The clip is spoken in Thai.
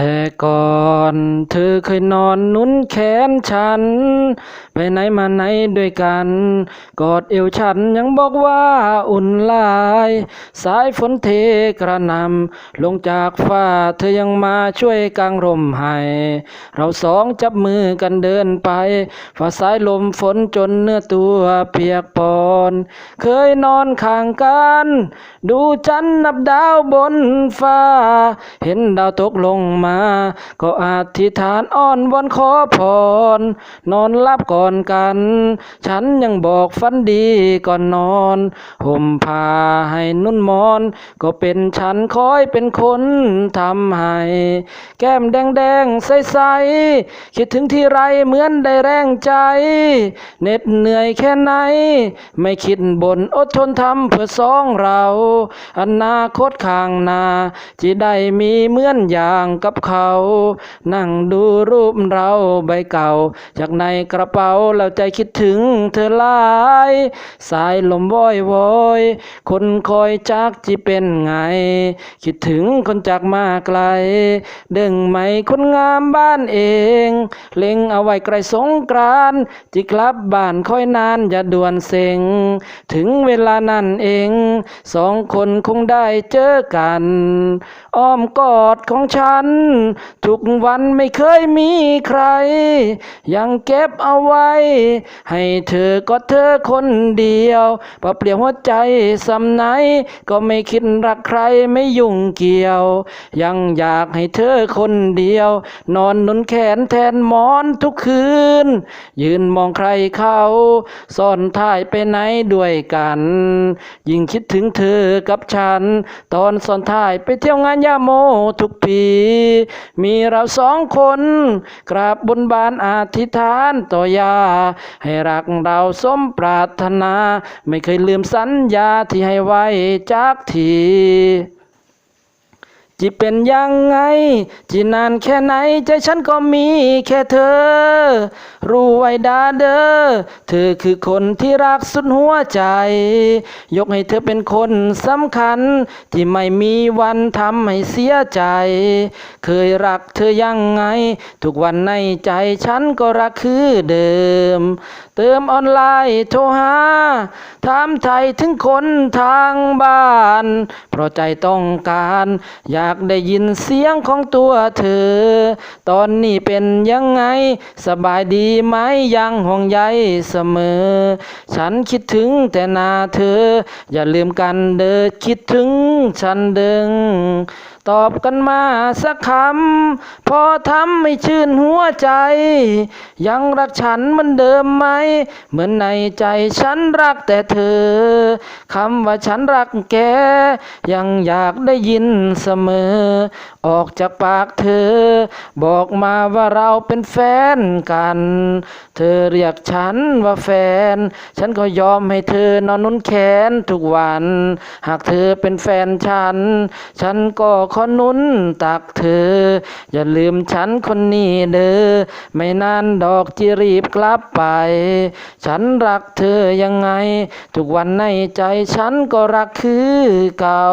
แต่ก่อนเธอเคยนอนนุนแขนฉัน ไปไหนมาไหนด้วยกัน กอดเอวฉันยังบอกว่าอุ่นลาย สายฝนเทกระนำลงจากฟ้าเธอยังมาช่วยกางร่มให้ เราสองจับมือกันเดินไป ฝ่าสายลมฝนจนเนื้อตัวเปียกปอน เคยนอนข้างกัน ดูจันนับดาวบนฟ้า เห็นดาวตกลงมาก็อธิษฐานอ้อนวอนขอพร นอนหลับก่อนกัน ฉันยังบอกฝันดีก่อนนอน ห่มผ้าให้นุ่นมอน ก็เป็นฉันคอยเป็นคนทำให้ แก้มแดงแดงๆใสๆคิดถึงที่ไรเหมือนได้แรงใจเหน็ดเหนื่อยแค่ไหน ไม่คิดบนอดทนทำเพื่อสองเรา อนาคตข้างหน้าจะได้มีเหมือนอย่างกับเขา นั่งดูรูปเราใบเก่า จากในกระเป๋าแล้วใจคิดถึงเธอหลาย สายลมวอยวอยคนคอยจากจะเป็นไง คิดถึงคนจากมาไกลดึงไหมคนงามบ้านเอง เล็งเอาไว้ไกลสงกรานจิกลับบ้านค่อยนานอย่าด่วนเซ็ง ถึงเวลานั้นเอง สองคนคงได้เจอกัน อ้อมกอดของฉันทุกวันไม่เคยมีใคร ยังเก็บเอาไว้ ให้เธอก็เธอคนเดียวปะเปลี่ยวหัวใจสำไหน ก็ไม่คิดรักใครไม่ยุ่งเกี่ยว ยังอยากให้เธอคนเดียว นอนหนุนแขนแทนหมอนทุกคืน ยืนมองใครเขาซ่อนท่ายไปไหนด้วยกัน ยิ่งคิดถึงเธอกับฉัน ตอนซ่อนท่ายไปเที่ยวงานยาโมทุกปีมีเราสองคน กราบบนบานอธิษฐานต่อยา ให้รักเราสมปรารถนา ไม่เคยลืมสัญญาที่ให้ไว้จากทีจะเป็นยังไงจะนานแค่ไหนใจฉันก็มีแค่เธอรู้ไว้ดาเดอเธอคือคนที่รักสุดหัวใจ ยกให้เธอเป็นคนสำคัญ ที่ไม่มีวันทำให้เสียใจ เคยรักเธอยังไง ทุกวันในใจฉันก็รักคือเดิม เติมออนไลน์โทรหาถามไทยถึงคนทางบ้าน เพราะใจต้องการ อยากได้ยินเสียงของตัวเธอ ตอนนี้เป็นยังไงสบายดีีไหมยังห่วงใยเสมอ ฉันคิดถึงแต่นาเธอ อย่าลืมกันเด้อคิดถึงฉันเดิง ตอบกันมาสักคำ พอทำให้ชื่นหัวใจ ยังรักฉันเหมือนเดิมไหม เหมือนในใจฉันรักแต่เธอ คำว่าฉันรักแก ยังอยากได้ยินเสมอ ออกจากปากเธอ บอกมาว่าเราเป็นแฟนกัน เธอเรียกฉันว่าแฟน ฉันก็ยอมให้เธอนอนนุ่นแขนทุกวัน หากเธอเป็นแฟนฉัน ฉันก็ขอนุนตักเธอ อย่าลืมฉันคนนี้เด้อไม่นานดอกจะรีบกลับไป ฉันรักเธอยังไง ทุกวันในใจฉันก็รักคือเก่า